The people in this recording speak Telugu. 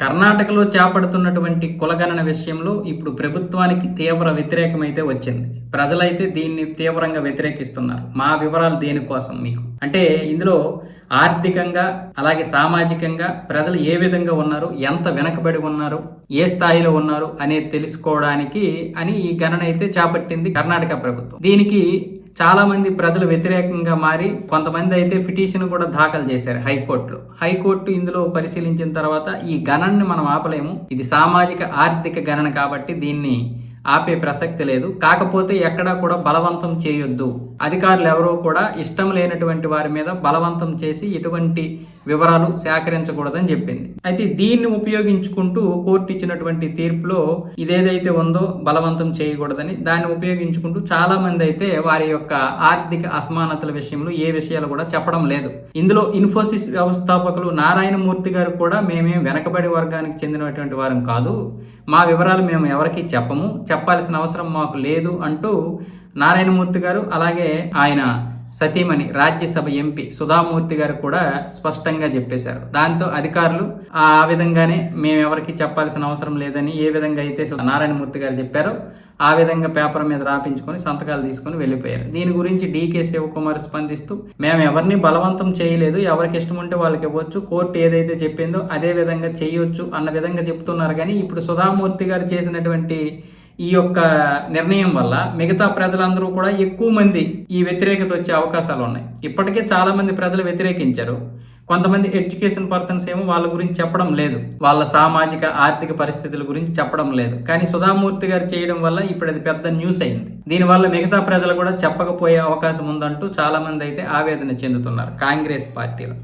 కర్ణాటకలో చేపడుతున్నటువంటి కులగణన విషయంలో ఇప్పుడు ప్రభుత్వానికి తీవ్ర వ్యతిరేకమైతే వచ్చింది. ప్రజలైతే దీన్ని తీవ్రంగా వ్యతిరేకిస్తున్నారు. మా వివరాలు దేనికోసం మీకు? అంటే ఇందులో ఆర్థికంగా అలాగే సామాజికంగా ప్రజలు ఏ విధంగా ఉన్నారు? ఎంత వెనకబడి ఉన్నారు? ఏ స్థాయిలో ఉన్నారు? అనేది తెలుసుకోవడానికి అని ఈ గణన అయితే చేపట్టింది కర్ణాటక ప్రభుత్వం. దీనికి చాలా మంది ప్రజలు వ్యతిరేకంగా మారి కొంతమంది అయితే పిటిషన్ కూడా దాఖలు చేశారు హైకోర్టులో. హైకోర్టు ఇందులో పరిశీలించిన తర్వాత ఈ గణనని మనం ఆపలేము. ఇది సామాజిక ఆర్థిక గణన కాబట్టి దీన్ని ఆపే ప్రసక్తి లేదు. కాకపోతే ఎక్కడా కూడా బలవంతం చేయొద్దు. అధికారులు ఎవరూ కూడా ఇష్టం లేనటువంటి వారి మీద బలవంతం చేసి ఎటువంటి వివరాలు సేకరించకూడదని చెప్పింది. అయితే దీన్ని ఉపయోగించుకుంటూ కోర్టు ఇచ్చినటువంటి తీర్పులో ఇదేదైతే ఉందో బలవంతం చేయకూడదని దాన్ని ఉపయోగించుకుంటూ చాలా మంది అయితే వారి యొక్క ఆర్థిక అసమానతల విషయంలో ఏ విషయాలు కూడా చెప్పడం లేదు. ఇందులో ఇన్ఫోసిస్ వ్యవస్థాపకులు నారాయణమూర్తి గారు కూడా మేమేం వెనకబడి వర్గానికి చెందినటువంటి వారం కాదు. మా వివరాలు మేము ఎవరికి చెప్పము. చెప్పాల్సిన అవసరం మాకు లేదు అంటూ నారాయణమూర్తి గారు అలాగే ఆయన సతీమణి రాజ్యసభ ఎంపీ సుధామూర్తి గారు కూడా స్పష్టంగా చెప్పేశారు. దాంతో అధికారులు ఆ విధంగానే మేము ఎవరికి చెప్పాల్సిన అవసరం లేదని ఏ విధంగా అయితే నారాయణమూర్తి గారు చెప్పారో. ఆ విధంగా పేపర్ మీద రాపించుకొని సంతకాలు తీసుకొని వెళ్ళిపోయారు. దీని గురించి డీకే శివకుమార్ స్పందిస్తూ మేము ఎవరిని బలవంతం చేయలేదు ఎవరికి ఇష్టం ఉంటే వాళ్ళకి ఇవ్వచ్చు కోర్టు ఏదైతే చెప్పిందో అదే విధంగా చేయొచ్చు అన్న విధంగా చెప్తున్నారు. కానీ ఇప్పుడు సుధామూర్తి గారు చేసినటువంటి ఈ యొక్క నిర్ణయం వల్ల మిగతా ప్రజలందరూ కూడా ఎక్కువ మంది ఈ వ్యతిరేకత వచ్చే అవకాశాలు ఉన్నాయి. ఇప్పటికే చాలా మంది ప్రజలు వ్యతిరేకించారు. కొంతమంది ఎడ్యుకేషన్ పర్సన్స్ ఏమో వాళ్ళ గురించి చెప్పడం లేదు. వాళ్ళ సామాజిక ఆర్థిక పరిస్థితుల గురించి చెప్పడం లేదు. కానీ సుధామూర్తి గారు చేయడం వల్ల ఇప్పుడు అది పెద్ద న్యూస్ అయింది. దీనివల్ల మిగతా ప్రజలు కూడా చెప్పకపోయే అవకాశం ఉందంటూ చాలా మంది అయితే ఆవేదన చెందుతున్నారు కాంగ్రెస్ పార్టీలో.